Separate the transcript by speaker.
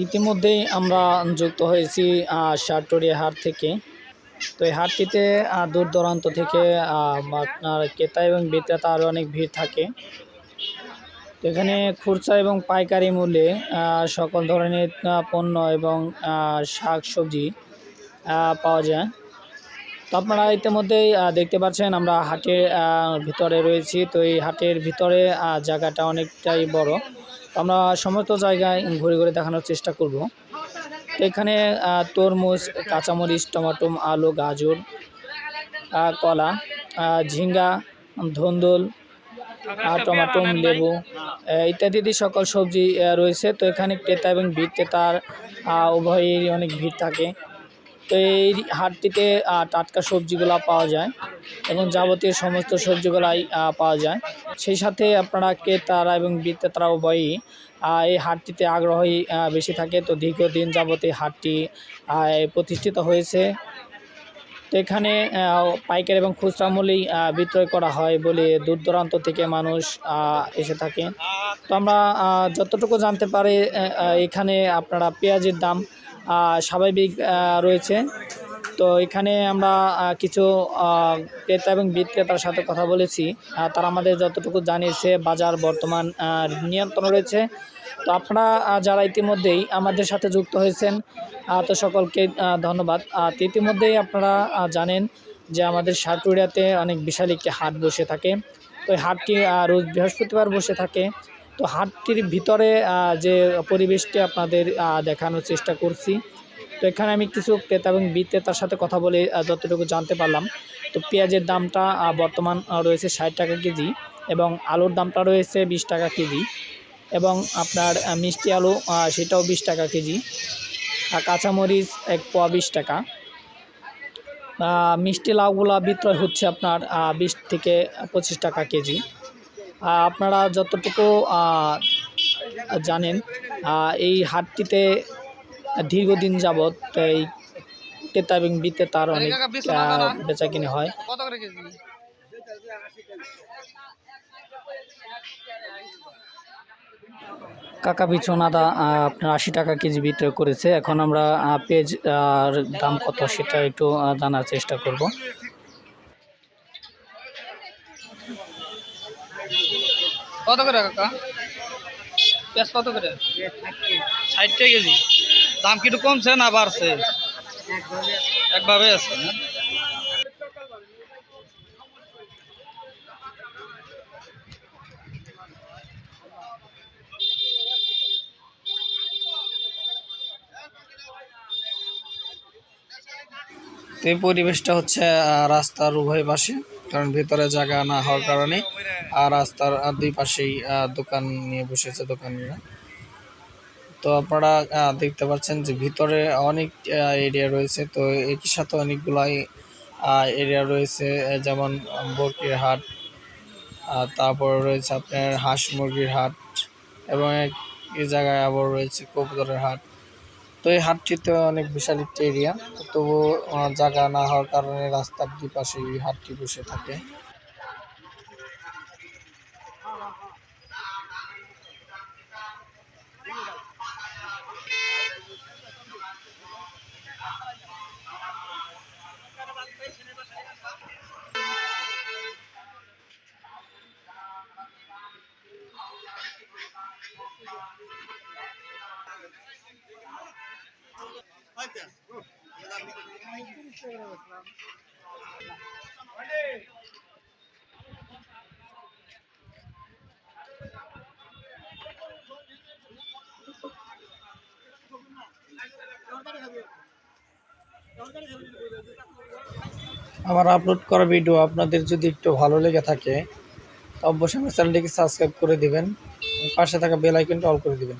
Speaker 1: ইতিমধ্যেই আমরা যুক্ত হয়েছি আহ, হাট থেকে। তো এই হাটটিতে দূর দূরান্ত থেকে আপনার ক্রেতা এবং বিক্রেতা আরও অনেক ভিড় থাকে। এখানে খুচরা এবং পাইকারি মূল্যে সকল ধরনের পণ্য এবং শাক সবজি পাওয়া যায়। তো আপনারা ইতিমধ্যেই দেখতে পাচ্ছেন আমরা হাটের ভিতরে রয়েছি। তো এই হাটের ভিতরে জায়গাটা অনেকটাই বড়। আমরা সমস্ত জায়গায় ঘুরে ঘুরে দেখানোর চেষ্টা করব। এখানে তরমুজ, কাঁচামরিচ টমাটো আলু, গাজর কলা ঝিঙ্গা, ধন্দুল টমাটো লেবু ইত্যাদি সকল সবজি রয়েছে। তো এখানে ক্রেতা এবং বিক্রেতার উভয়েরই অনেক ভিড় থাকে। তো এই হাটটিতে টাটকা সবজিগুলো পাওয়া যায় এবং যাবতীয় সমস্ত সবজিগুলাই পাওয়া যায়। সেই সাথে আপনারা ক্রেতারা এবং বিক্রেতারা উভয়ই এই হাটটিতে আগ্রহী বেশি থাকে। তো দীর্ঘদিন যাবত এই হাটটি প্রতিষ্ঠিত হয়েছে। তো এখানে পাইকারি এবং খুচরা মূল্যেই বিক্রয় করা হয় বলে দূর দূরান্ত থেকে মানুষ এসে থাকে তো আমরা যতটুকু জানতে পারি এখানে আপনারা পেঁয়াজের দাম স্বাভাবিক রয়েছে। তো এখানে আমরা কিছু ক্রেতা এবং বিক্রেতার সাথে কথা বলেছি। তারা আমাদের যতটুকু জানিয়েছে, বাজার বর্তমান নিয়ন্ত্রণ রয়েছে। তো আপনারা যারা ইতিমধ্যেই আমাদের সাথে যুক্ত হয়েছেন তো সকলকে ধন্যবাদ। তো ইতিমধ্যেই আপনারা জানেন যে আমাদের সাটুরিয়াতে অনেক বিশাল একটি হাট বসে থাকে। তো হাটটি রোজ বৃহস্পতিবার বসে থাকে। তো হাটটির ভিতরে যে পরিবেশটি আপনাদের দেখানোর চেষ্টা করছি। তো এখানে আমি কিছু ক্রেতা এবং বিক্রেতার সাথে কথা বলে যতটুকু জানতে পারলাম। তো পেঁয়াজের দামটা বর্তমান রয়েছে ষাট টাকা কেজি এবং আলুর দামটা রয়েছে বিশ টাকা কেজি এবং আপনার মিষ্টি আলু সেটাও বিশ টাকা কেজি কাঁচামরিচ এক পোয়া বিশ টাকা। মিষ্টি লাউগুলা বিক্রয় হচ্ছে আপনার বিশ থেকে পঁচিশ টাকা কেজি। আপনারা যতটুকু জানেন এই হাটটিতে দীর্ঘদিন যাবৎ এই ক্রেতা এবং বিক্রেতার অনেক বেচা কিনে হয়। কাকা পিছন আদা আপনার আশি টাকা কেজি বিক্রয় করেছে। এখন আমরা পেঁয়াজ আর দাম কত সেটা একটু জানার চেষ্টা করব।
Speaker 2: কত করে কাকা? পেঁয়াজ কত করে? ষাট টাকা কেজি। দাম কি একটু কমছে না বাড়ছে? একভাবে আছে
Speaker 3: এই পরিবেশটা হচ্ছে রাস্তার উভয় পাশে কারণ ভেতরে জায়গা না হওয়ার কারণে আর রাস্তার দুই পাশেই দোকান নিয়ে বসেছে দোকানিরা। তো আপনারা দেখতে পাচ্ছেন যে ভিতরে অনেক এরিয়া রয়েছে। তো একই সাথে অনেকগুলাই এরিয়া রয়েছে যেমন বকির হাট তারপর রয়েছে আপনার হাঁস মুরগির হাট, এবং এক জায়গায় আবার রয়েছে কবুতরের হাট। তো এই হাটটিতে অনেক বিশাল একটি এরিয়া তবুও জায়গা না হওয়ার কারণে রাস্তার দুপাশে এই হাটটি বসে থাকে। আমার আপলোড করা ভিডিও আপনাদের যদি একটু ভালো লেগে থাকে, অবশ্যই আমার চ্যানেলটিকে সাবস্ক্রাইব করে দিবেন, পাশে থাকা বেল আইকনটা অল করে দিবেন।